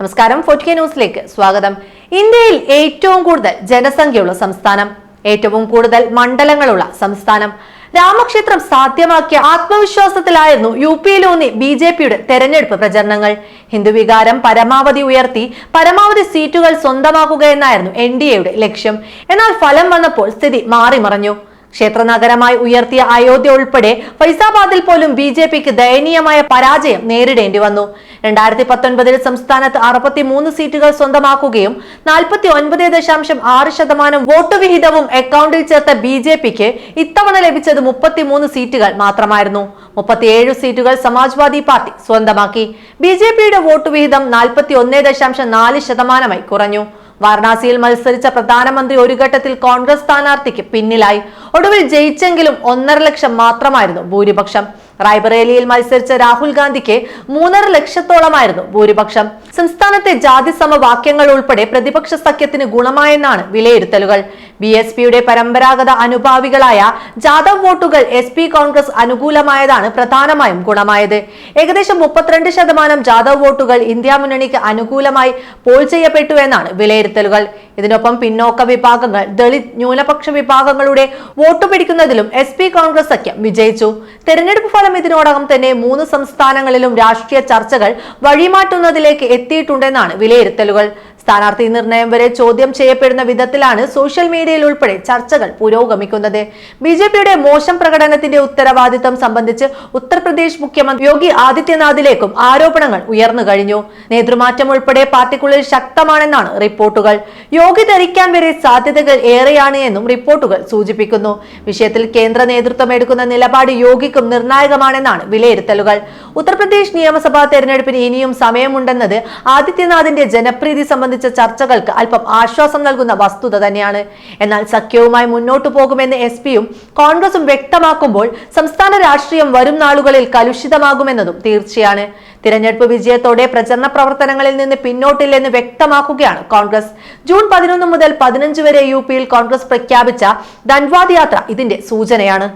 നമസ്കാരം. ഫോർട്ടി ന്യൂസിലേക്ക് സ്വാഗതം. ഇന്ത്യയിൽ ഏറ്റവും കൂടുതൽ ജനസംഖ്യയുള്ള സംസ്ഥാനം ഏറ്റവും കൂടുതൽ മണ്ഡലങ്ങളുള്ള സംസ്ഥാനം. രാമക്ഷേത്രം സാധ്യമാക്കിയ ആത്മവിശ്വാസത്തിലായിരുന്നു യു പിയിലൂന്നി ബി ജെ പിയുടെ തെരഞ്ഞെടുപ്പ് പ്രചരണങ്ങൾ. ഹിന്ദുവികാരം പരമാവധി ഉയർത്തി പരമാവധി സീറ്റുകൾ സ്വന്തമാക്കുക എന്നായിരുന്നു എൻ ഡി എയുടെ ലക്ഷ്യം. എന്നാൽ ഫലം വന്നപ്പോൾ സ്ഥിതി മാറിമറിഞ്ഞു. ക്ഷേത്ര നഗരമായി ഉയർത്തിയ അയോധ്യ ഉൾപ്പെടെ ഫൈസാബാദിൽ പോലും ബി ജെ പിക്ക് ദയനീയമായ പരാജയം നേരിടേണ്ടി വന്നു. രണ്ടായിരത്തി പത്തൊൻപതിൽ സംസ്ഥാനത്ത് അറുപത്തി മൂന്ന് സീറ്റുകൾ സ്വന്തമാക്കുകയും നാൽപ്പത്തി ഒൻപത് ദശാംശം ആറ് ശതമാനം വോട്ട് വിഹിതവും അക്കൗണ്ടിൽ ചേർത്ത ബി ജെ പിക്ക് ഇത്തവണ ലഭിച്ചത് മുപ്പത്തിമൂന്ന് സീറ്റുകൾ മാത്രമായിരുന്നു. മുപ്പത്തിയേഴ് സീറ്റുകൾ സമാജ്വാദി പാർട്ടി സ്വന്തമാക്കി. ബി ജെ പിയുടെ വോട്ട് വിഹിതം നാൽപ്പത്തി ഒന്ന് ദശാംശം നാല് ശതമാനമായി കുറഞ്ഞു. വാരണാസിയിൽ മത്സരിച്ച പ്രധാനമന്ത്രി ഒരു ഘട്ടത്തിൽ കോൺഗ്രസ് സ്ഥാനാർത്ഥിക്ക് പിന്നിലായി. ഒടുവിൽ ജയിച്ചെങ്കിലും ഒന്നര ലക്ഷം മാത്രമായിരുന്നു ഭൂരിപക്ഷം. റായ്ബറേലിയിൽ മത്സരിച്ച രാഹുൽ ഗാന്ധിക്ക് മൂന്നര ലക്ഷത്തോളമായിരുന്നു ഭൂരിപക്ഷം. സംസ്ഥാനത്തെ ജാതി സമവാക്യങ്ങൾ ഉൾപ്പെടെ പ്രതിപക്ഷ സഖ്യത്തിന് ഗുണമായെന്നാണ് വിലയിരുത്തലുകൾ. ബി എസ് പിയുടെ പരമ്പരാഗത അനുഭാവികളായ ജാദവ് വോട്ടുകൾ എസ് പി കോൺഗ്രസ് അനുകൂലമായതാണ് പ്രധാനമായും ഗുണമായത്. ഏകദേശം മുപ്പത്തിരണ്ട് ശതമാനം ജാദവ് വോട്ടുകൾ ഇന്ത്യ മുന്നണിക്ക് അനുകൂലമായി പോൾ ചെയ്യപ്പെട്ടു എന്നാണ് വിലയിരുത്തലുകൾ. ഇതിനൊപ്പം പിന്നോക്ക വിഭാഗങ്ങൾ ദളിത് ന്യൂനപക്ഷ വിഭാഗങ്ങളുടെ വോട്ട് പിടിക്കുന്നതിലും എസ് പി കോൺഗ്രസ് സഖ്യം വിജയിച്ചു. തെരഞ്ഞെടുപ്പ് ഫലം ഇതിനോടകം തന്നെ മൂന്ന് സംസ്ഥാനങ്ങളിലും രാഷ്ട്രീയ ചർച്ചകൾ വഴിമാറ്റുന്നതിലേക്ക് എത്തിയിട്ടുണ്ടെന്നാണ് വിലയിരുത്തലുകൾ. സ്ഥാനാർത്ഥി നിർണയം വരെ ചോദ്യം ചെയ്യപ്പെടുന്ന വിധത്തിലാണ് സോഷ്യൽ മീഡിയയിൽ ഉൾപ്പെടെ ചർച്ചകൾ പുരോഗമിക്കുന്നത്. ബി ജെ പിയുടെ മോശം പ്രകടനത്തിന്റെ ഉത്തരവാദിത്തം സംബന്ധിച്ച് ഉത്തർപ്രദേശ് മുഖ്യമന്ത്രി യോഗി ആദിത്യനാഥിലേക്കും ആരോപണങ്ങൾ ഉയർന്നു കഴിഞ്ഞു. നേതൃമാറ്റം ഉൾപ്പെടെ പാർട്ടിക്കുള്ളിൽ ശക്തമാണെന്നാണ് റിപ്പോർട്ടുകൾ. യോഗി ധരിക്കാൻ വരെ സാധ്യതകൾ ഏറെയാണ് എന്നും റിപ്പോർട്ടുകൾ സൂചിപ്പിക്കുന്നു. വിഷയത്തിൽ കേന്ദ്ര നേതൃത്വം എടുക്കുന്ന നിലപാട് യോഗിക്കും നിർണായകമാണെന്നാണ് വിലയിരുത്തലുകൾ. ഉത്തർപ്രദേശ് നിയമസഭാ തെരഞ്ഞെടുപ്പിന് ഇനിയും സമയമുണ്ടെന്നത് ആദിത്യനാഥിന്റെ ജനപ്രീതി സംബന്ധിച്ച ചർച്ചകൾക്ക് അല്പം ആശ്വാസം നൽകുന്ന വസ്തുത തന്നെയാണ്. എന്നാൽ സഖ്യവുമായി മുന്നോട്ടു പോകുമെന്ന് എസ് പിയും കോൺഗ്രസും വ്യക്തമാക്കുമ്പോൾ സംസ്ഥാന രാഷ്ട്രീയം വരും നാളുകളിൽ കലുഷിതമാകുമെന്നതും തീർച്ചയാണ്. തിരഞ്ഞെടുപ്പ് വിജയത്തോടെ പ്രചരണ പ്രവർത്തനങ്ങളിൽ നിന്ന് പിന്നോട്ടില്ലെന്ന് വ്യക്തമാക്കുകയാണ് കോൺഗ്രസ്. ജൂൺ പതിനൊന്ന് മുതൽ പതിനഞ്ച് വരെ യു പിയിൽ കോൺഗ്രസ് പ്രഖ്യാപിച്ച ധൻവാദ് യാത്ര ഇതിന്റെ സൂചനയാണ്.